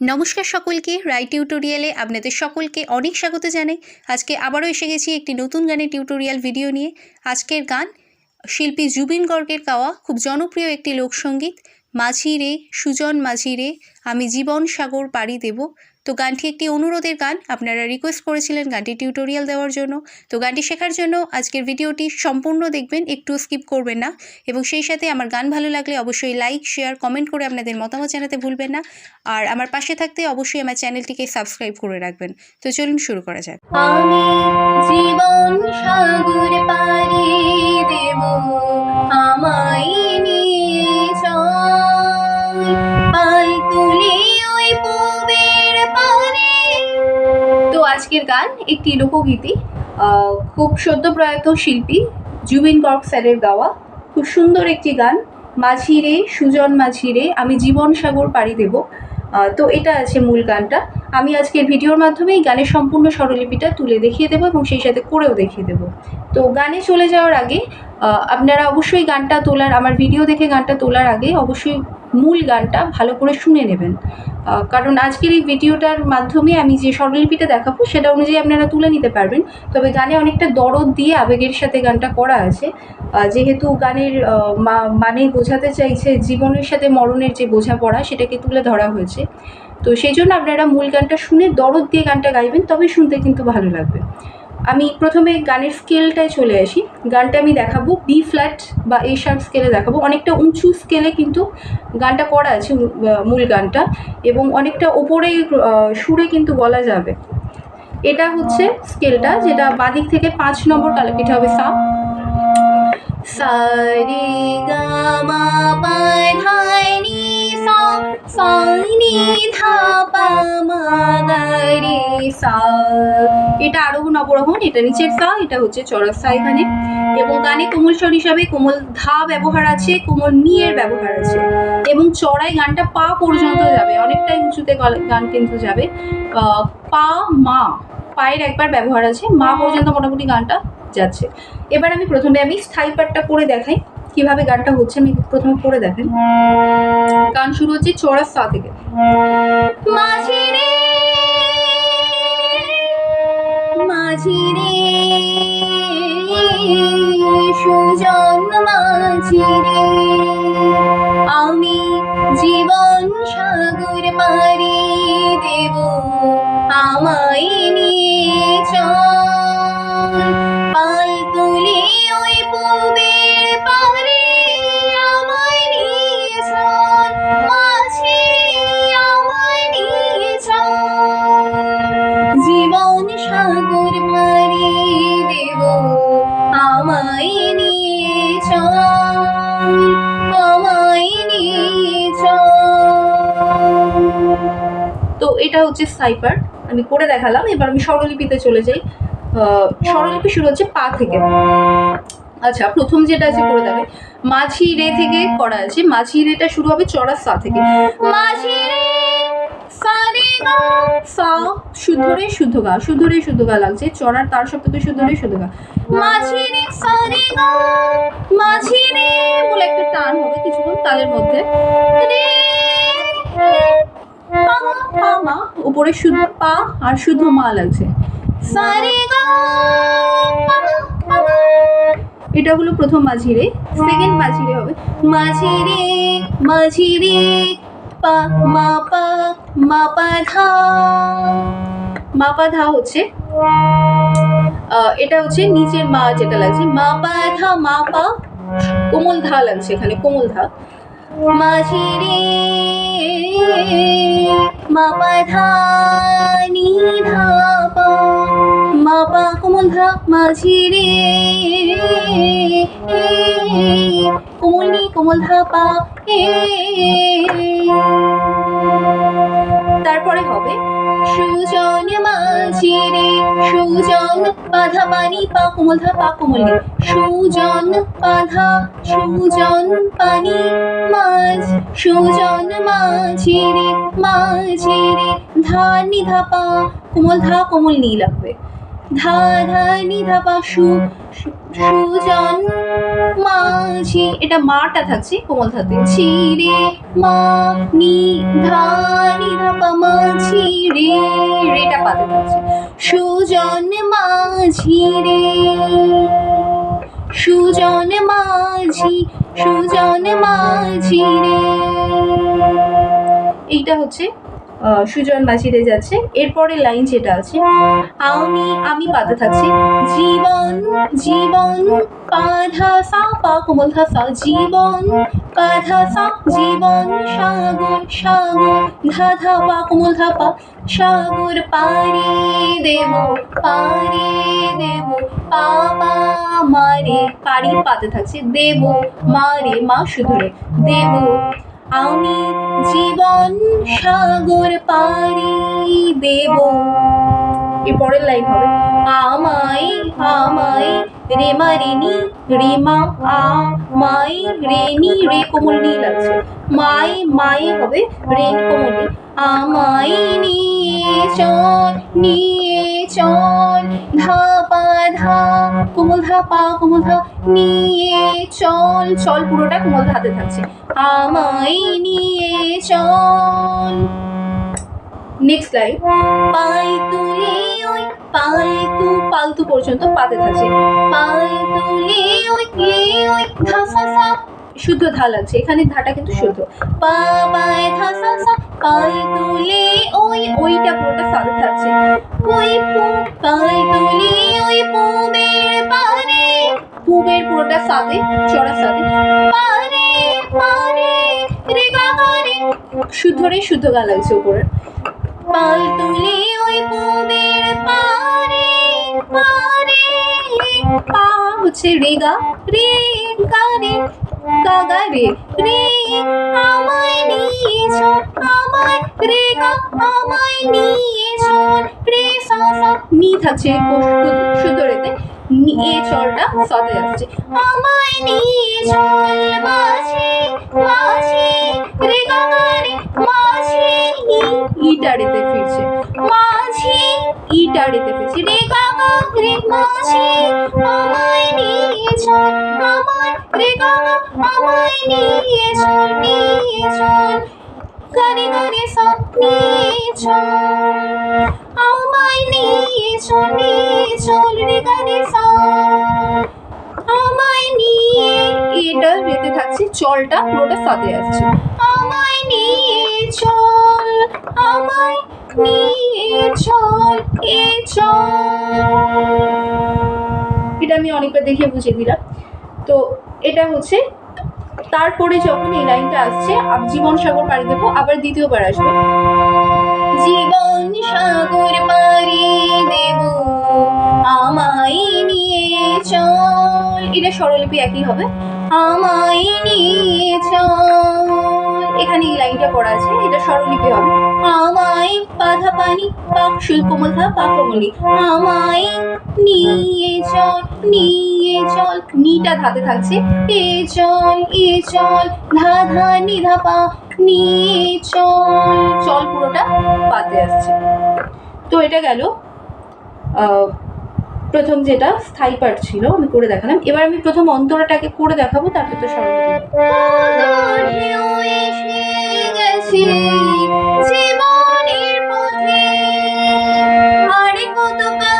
নমস্কার সকলকে, রাই টিউটোরিয়ালে আপনাদের সকলকে অনেক স্বাগত জানাই। আজকে আবারও এসে গেছি একটি নতুন গানের টিউটোরিয়াল ভিডিও নিয়ে। আজকের গান শিল্পী জুবিন গর্গের গাওয়া খুব জনপ্রিয় একটি লোকসঙ্গীত মাঝি রে সুজন মাঝি রে আমি জীবন সাগর পাড়ি দেব। তো গানটি একটি অনুরোধের গান। আপনারা রিকোয়েস্ট করেছিলেন গানটি টিউটোরিয়াল দেওয়ার জন্য। তো গানটি শেখার জন্য আজকের ভিডিওটি সম্পূর্ণ দেখবেন, একটু স্কিপ করবেন না। এবং সেই সাথে আমার গান ভালো লাগলে অবশ্যই লাইক শেয়ার কমেন্ট করে আপনাদের মতামত জানাতে ভুলবেন না। আর আমার পাশে থাকতে অবশ্যই আমার চ্যানেলটিকে সাবস্ক্রাইব করে রাখবেন। তো চলুন শুরু করা যাক। আমি জীবন সাগর দেব, আমায় আজকের গান একটি লোকগীতি খুব সদ্য প্রয়াত শিল্পী জুবিন গর্গ স্যারের গাওয়া। খুব সুন্দর একটি গান, মাঝিরে, সুজন মাঝিরে, আমি জীবন সাগর পাড়ি দেব। তো এটা আছে মূল গানটা। আমি আজকের ভিডিওর মাধ্যমে এই গানের সম্পূর্ণ স্বরলিপিটা তুলে দেখিয়ে দেবো এবং সেই সাথে করেও দেখিয়ে দেবো। তো গানে চলে যাওয়ার আগে আপনারা অবশ্যই গানটা তোলার, আমার ভিডিও দেখে গানটা তোলার আগে অবশ্যই মূল গানটা ভালো করে শুনে নেবেন। কারণ আজকের এই ভিডিওটার মাধ্যমে আমি যে স্বরলিপিটা দেখাবো, সেটা অনুযায়ী আপনারা তুলে নিতে পারবেন। তবে গানে অনেকটা দরদ দিয়ে আবেগের সাথে গানটা করা আছে। যেহেতু গানের মানে বোঝাতে চাইছে জীবনের সাথে মরণের যে বোঝাপড়া, সেটাকে তুলে ধরা হয়েছে। তো সেই জন্য আপনারা মূল গানটা শুনে দরদ দিয়ে গানটা গাইবেন, তবে শুনতে কিন্তু ভালো লাগবে। আমি প্রথমে গানের স্কেলটায় চলে আসি। গানটা আমি দেখাবো বি ফ্ল্যাট বা এ শার্প স্কেলে দেখাবো। অনেকটা উঁচু স্কেলে কিন্তু গানটা করা আছে মূল গানটা এবং অনেকটা ওপরে সুরে কিন্তু বলা যাবে। এটা হচ্ছে স্কেলটা যেটা বাদিক থেকে পাঁচ নম্বর কালাপিঠা হবে সা। সা রে গা মা সা সা নি ধা পা এটা নিচের সা, এটা হচ্ছে চড়া সা এখানে। এবং গানে কোমল স্বর হিসাবে কোমল ধা ব্যবহার আছে, কোমল ব্যবহার আছে। এবং চড়াই গানটা পা পর্যন্ত যাবে, অনেকটাই উঁচুতে গান কিন্তু যাবে। পা, মা, পায়ের একবার ব্যবহার আছে, মা পর্যন্ত মোটামুটি গানটা যাচ্ছে। এবার আমি প্রথমে আমি স্থায়ী করে দেখাই। কীভাবে গানটা হচ্ছে আমি প্রথমে করে দেখেন। গান শুরু হচ্ছে চড়া সা থেকে। মাঝিরে মাঝি রে সুজন মাঝি এটা হচ্ছে সাইপার। আমি করে দেখালাম এবার আমি স্বরলিপিতে চলে যাই। স্বরলিপি শুরু হচ্ছে পা থেকে। আচ্ছা প্রথম যেটা আছে করে দেবে মাঝি রে থেকে করা আছে। মাঝি রেটা শুরু হবে চড়া সা থেকে। মাঝি রে সা রে গা। সা শুদ্ধ রে শুদ্ধ গা। শুদ্ধ রে শুদ্ধ গা লাগছে। চড়ার তার সপ্তকে শুদ্ধ রে শুদ্ধ গা। মাঝি রে সা রে গা। মাঝি রে। বলে একটা টান হবে কিছুক্ষণ তালের মধ্যে। রে। উপরে শুদ্ধ পা আর শুদ্ধ মা লাগছে। রে। এটা হলো প্রথম মাঝিরে সেকেন্ড মাঝিরে হবে। মাঝিরে মাঝিরে পা, মা পা মা, পা, ধা। হচ্ছে। এটা হচ্ছে নিচের মা যেটা লাগছে। মা ধা কোমল ধা লাগছে এখানে, কোমল ধা। মাঝিরে, মা পা ধা নি ধা পা কোমল ধা মাঝিরে কোমল নি কোমল ধা এ। তারপরে হবে সুজন মাঝি রে সুজন বাধা পানি পা কোমল ধা সুজন বাধা সুজন পানি মাঝ সুজন মাঝি রে মাঝি। রে ধা নি ধা পা কোমল ধা, কোমল নি লাগবে ধা ধা নি ধা সু- সুজন, মাঝি, এটা মাটা থাকছে, কোমল ধাতে ছিরে মা, নি, ধা নি, ধা, পা মাঝি রে, রেটা পাতে থাকছে। সুজন, মাঝি, রে। সুজন, মাঝি সুজন, মাঝি, রে। এইটা হচ্ছে সুজন মাঝিরে যাচ্ছে। এরপরে লাইন যেটা আছে, আমি আমি পাতে থাকছি। জীবন জীবন পাধা সা, পা কোমল ধা সা। জীবন, কাঁধা সা, জীবন, সাগর সাগর, ধা ধা, পা কোমল ধা, পা। সাগর পারি দেব পারি দেব, পাপা মারে। পারি পাতে থাকছে, দেব, মারে, মা শুধুরে। দেব আমি জীবন সাগর পারি দেব। এ পরের লাইন হবে, আমায় আমায় রেমা রেনি রেমা আ মাই রেনি রে কোমল নি লাগছে মাই মাই হবে রেন কোমল আমায় নিয়ে চল নিয়ে চল। ধাপা ধা, কোমল ধা পা, কোমল ধা, নিয়ে চল চল, পুরোটা কোমল ধাতে থাকছে। আমায় নিয়ে চল। নেক্সট লাইন পাই তুলে ওই পালতু পালতু পর্যন্ত পাতে থাকছে। পাই তুলে ওই ওই, ধা সা সা শুদ্ধ ধা লাগছে এখানে ধাটা কিন্তু শুদ্ধ। পা পায় ধা সা সা তুলে ওই ওইটা পুরোটা সাথে থাকছে ওই পু পাই তুলে ওই পুবের পারে পুবের পুরোটা সাথে চড়া সাথে। পারে পারে রে গা রে। শুদ্ধ রে শুদ্ধ গা লাগছে উপরে। পাল তুলে ওই পুবের পারে পারে পা হচ্ছে রে গা রে গা রে। গা গা রে রে আমায় নিয়ে চল আমায়, রে গা, আমায় নিয়ে চল রে, সা সা নি থাকছে শুদ্ধ রেতে নিয়ে চলটা সাথে আসছে আমায় নিয়ে চল মাঝে মাঝে রে গা রে মাঝে ইটারেতে ফিরছে। মাঝে ইটারেতে ফিরছে। রে গা রে মাঝে আমায় নিয়ে চল আমায় আমায় নিয়ে চল নিয়ে চল। গানে গানে সব চল। আমায় নিয়ে চল নিয়ে চল রে গানে আমায় নিয়ে এটা রেতে থাকছে চলটা পুরোটা সাথে আসছে। আমায় নিয়ে চল আমায় নিয়ে চল এ চল। এটা আমি অনেকবার দেখে বুঝিয়ে দিলাম। তো এটা হচ্ছে, তারপরে যখন এই লাইনটা আসছে জীবন সাগর পাড়ি দেবো, আবার দ্বিতীয়বার আসবে। জীবন সাগর পাড়ি দেব, আমায় নিয়ে চল। এটা স্বরলিপি একই হবে, আমায় নিয়ে চল। এখানে এই লাইনটা পড়া আছে, এটা স্বরলিপি হবে, আমায় বাধা পানি, পাক শুল কোমল ধা আমায় নিয়ে চল নিয়ে চল। নিটা ধাতে থাকছে। এ চল এ চল, ধা ধা নি ধা পা, নিয়ে চল। চল পুরোটা পাতে আসছে। তো এটা গেল প্রথম যেটা স্থায়ী পাঠ ছিল, আমি করে দেখালাম। এবার আমি প্রথম অন্তরাটাকে করে দেখাবো তারপরে তো কত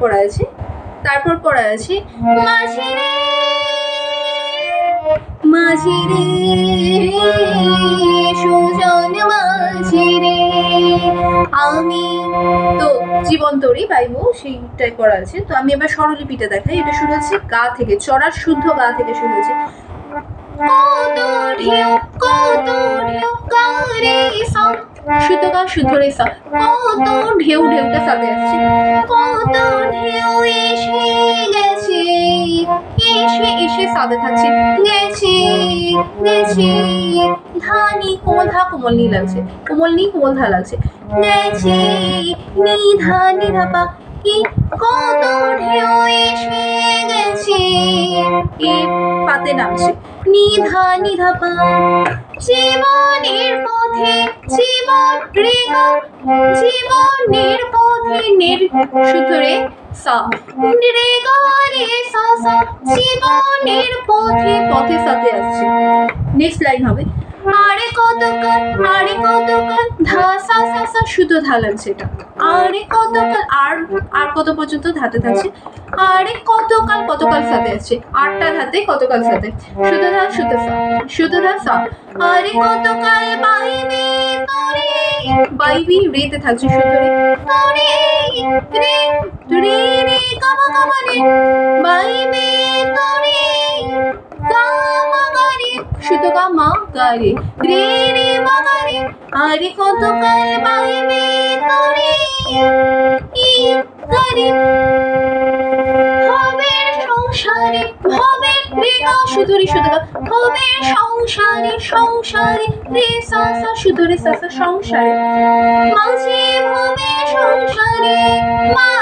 পড়া আছে, তারপর পড়া আছে। মাঝে মাঝে রে সুজন মাঝে রে আমি তো জীবন তরি পাইবো সেইটাই করা আছে। তো আমি এবার স্বরলিপিটা দেখাই, এটা শুরু হচ্ছে গা থেকে, চড়ার শুদ্ধ গা থেকে শুরু হচ্ছে। সা শুদ্ধ গা শুদ্ধ সা কত ঢেউ ঢেউটা সাথে আসছে। কত ঢেউ এসে গেছে, এসে এসে সাথে থাকছে। গেছে গেছে, ধানি কোমল ধা কোমল নি লাগছে কোমল নি কোমল ধা লাগছে গেছে নি ধা নি ধা পা কি কত ঢেউ এসে গেছে। এ পাতে নামছে। নিধা নিধা পা জীবনের পথে জীবন রেগা জীবনের পথে নির সুতরে সা। রে স, সা। জীবনের পথে পথে সাথে আসছে। নেক্সট লাইন হবে। আরে কতকাল আরে কতকাল, ধা, সা সা শুধু ধা লাগছে আরে কতকাল, আর আর কত পর্যন্ত ধাতে থাকছে আরে কতকাল কতকাল সাথে আছে? আটটা ধাতে, কতকাল সাথে? শুধু ধা শুধু সা শুধু ধা, সা। আরে কতকাল বাইবি তোরে বাইবি রেতে থাকছে শুধু রে। তোরে, রে রে রে, কামা কামা রে। বাইবি তোরে মাগারে আরে ভবের সংসারে ভবের রেগা শুধু রে শুধু ভবের সংসারে সংসারে রে সা সা শুধু রে সা সা সংসারে মাঝে ভবে সংসারে রে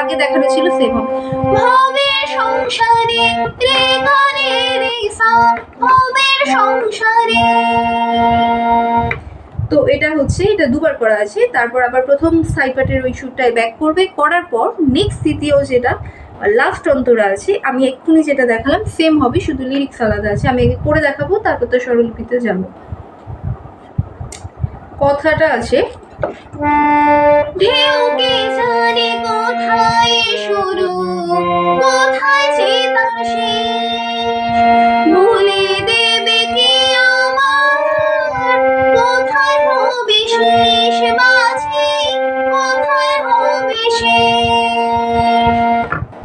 আগে দেখানো ছিল তো এটা হচ্ছে, এটা দুবার করা আছে, তারপর আবার প্রথম সাইপাটের ওই সুরটায় ব্যাক করবে। করার পর নেক্সট তৃতীয় যেটা লাস্ট অন্তরা আছে, আমি এক্ষুনি যেটা দেখালাম সেম হবে, শুধু লিরিক্স আলাদা আছে। আমি আগে করে দেখাবো, তারপর তো স্বরলিপিতে যাব। কথাটা আছে ঢেউকে জানে কোথায় শুরু? কোথায় যে তার ভুলে দেবে কি আমার? কোথায় হবে শেষ মাঝে? কোথায় হবে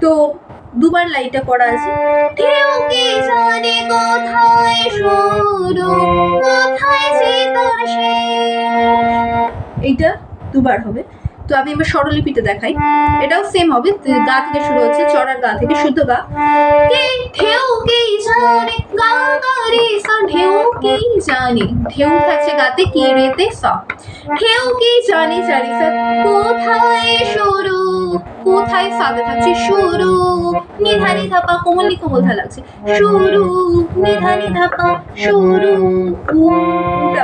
তো দুবার লাইনটা করা আছে। ঢেউকে জানে কোথায় শুরু? কোথায় যে শেষ এইটা দুবার হবে তো আমি এবার স্বরলিপিটা দেখাই এটাও সেম হবে গা থেকে শুরু হচ্ছে চড়ার গা থেকে শুদ্ধ গা ঢেউ কে জানে গা গা রে সা ঢেউ কে জানে ঢেউ থাকছে গাতে কি রেতে সা ঢেউ কে জানে জানি সা কোথায় শুরু কোথায় সাথে থাকছে শুরু নিধা নিধা পা কোমল নি ধা লাগছে শুরু নিধা নিধা পা শুরু উটা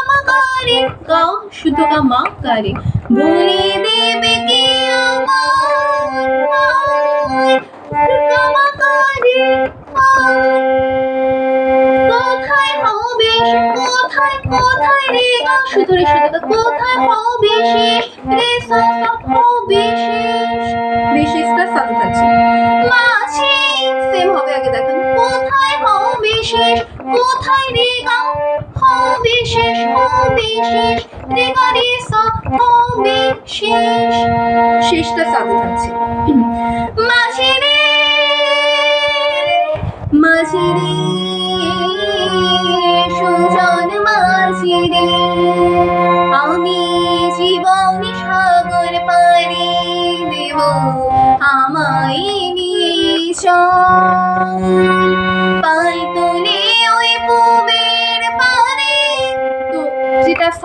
গা শুদ্ধ গা মা গারে বলে দেবে কে কোথায় কোথায় রে কোথায় কোথায় হবে শেষ হবে শেষ রে গা রে সা হবে শেষটা সাথে থাকছে। মাঝে রে মাঝে রে সুজন মাঝে রে আমি জীবন সাগর পারি দেব আমায় নিয়ে চল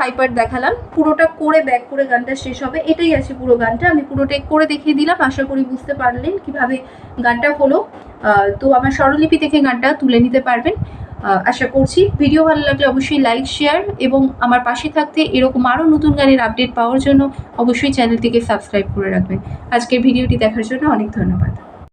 যেটা সাইপার দেখালাম। পুরোটা করে ব্যাক করে গানটা শেষ হবে। এটাই আছে পুরো গানটা। আমি পুরোটাই করে দেখিয়ে দিলাম। আশা করি বুঝতে পারলেন কীভাবে গানটা হলো। তো আমার স্বরলিপি থেকে গানটা তুলে নিতে পারবেন। আশা করছি ভিডিও ভালো লাগলে অবশ্যই লাইক শেয়ার এবং আমার পাশে থাকতে এরকম আরও নতুন গানের আপডেট পাওয়ার জন্য অবশ্যই চ্যানেলটিকে সাবস্ক্রাইব করে রাখবেন। আজকের ভিডিওটি দেখার জন্য অনেক ধন্যবাদ।